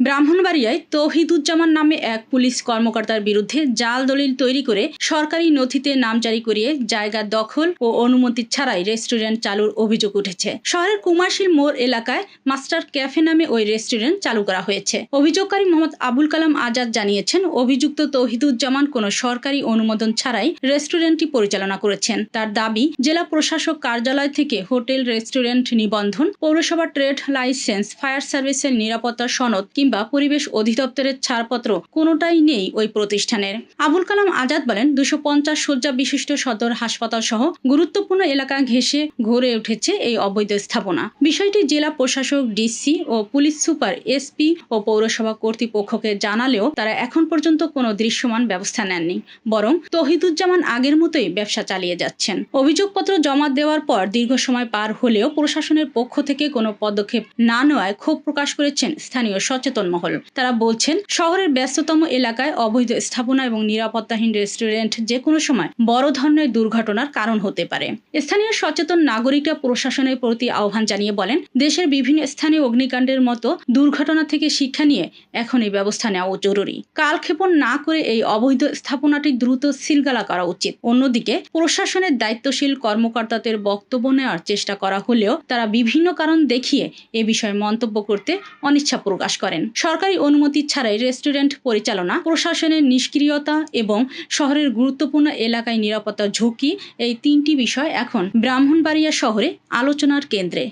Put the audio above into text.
ব্রাহ্মণবাড়িয়ায় তৌহিদুজ্জামান নামে এক পুলিশ কর্মকর্তার বিরুদ্ধে জাল দলিল তৈরি করে সরকারি নথিতে নাম জারি করিয়ে জায়গা দখল ও অনুমতি ছাড়াই রেস্টুরেন্ট চালুর অভিযোগ উঠেছে। শহরের কুমারশীল মোড় এলাকায় মাস্টার ক্যাফে নামে ওই রেস্টুরেন্ট চালু করা হয়েছে। অভিযোগকারী মোহাম্মদ আবুল কালাম আজাদ জানিয়েছেন, অভিযুক্ত তৌহিদুজ্জামান কোনো সরকারি অনুমোদন ছাড়াই রেস্টুরেন্টটি পরিচালনা করেছেন। তার দাবি, জেলা প্রশাসক কার্যালয় থেকে হোটেল, রেস্টুরেন্ট নিবন্ধন, পৌরসভা ট্রেড লাইসেন্স, ফায়ার সার্ভিসের নিরাপত্তা সনদ কিংবা পরিবেশ অধিদপ্তরের ছাড়পত্র কোনোটাই নেই ওই প্রতিষ্ঠানের। আবুল কালাম আজাদ বলেন, দুশো পঞ্চাশ শয্যা বিশিষ্ট সদর হাসপাতাল সহ গুরুত্বপূর্ণ এলাকা ঘেঁষে ঘুরে উঠেছে এই অবৈধ স্থাপনা। বিষয়টি জেলা প্রশাসক, ডিসি ও পুলিশ সুপার এসপি ও পৌরসভা কর্তৃপক্ষকে জানালেও তারা এখন পর্যন্ত কোনো দৃশ্যমান ব্যবস্থা নেননি, বরং তহিদুজ্জামান আগের মতোই ব্যবসা চালিয়ে যাচ্ছেন। অভিযোগপত্র জমা দেওয়ার পর দীর্ঘ সময় পার হলেও প্রশাসনের পক্ষ থেকে কোনো পদক্ষেপ না নেওয়ায় ক্ষোভ প্রকাশ করেছেন স্থানীয় সচেতন মহল তারা বলছেন, শহরের ব্যস্ততম এলাকায় অবৈধ স্থাপনা এবং নিরাপত্তাহীন রেস্টুরেন্ট যে কোনো সময় বড় ধরনের দুর্ঘটনার কারণ হতে পারে। স্থানীয় সচেতন নাগরিকরা প্রশাসনের প্রতি আহ্বান জানিয়ে বলেন, দেশের বিভিন্ন স্থানে অগ্নিকাণ্ডের মতো দুর্ঘটনা থেকে শিক্ষা নিয়ে এখন এই ব্যবস্থা নেওয়া জরুরি। কালক্ষেপণ না করে এই অবৈধ স্থাপনাটি দ্রুত সিলগালা করা উচিত। অন্যদিকে, প্রশাসনের দায়িত্বশীল কর্মকর্তাদের বক্তব্য নেওয়ার চেষ্টা করা হলেও তারা বিভিন্ন কারণ দেখিয়ে এ বিষয়ে মন্তব্য করতে অনিচ্ছা প্রকাশ করেন। সরকারি অনুমতি ছাড়াই রেস্টুরেন্ট পরিচালনা, প্রশাসনের নিষ্ক্রিয়তা এবং শহরের গুরুত্বপূর্ণ এলাকায় নিরাপত্তা ঝুঁকি এই তিনটি বিষয় এখন ব্রাহ্মণবাড়িয়া শহরে আলোচনার কেন্দ্রে।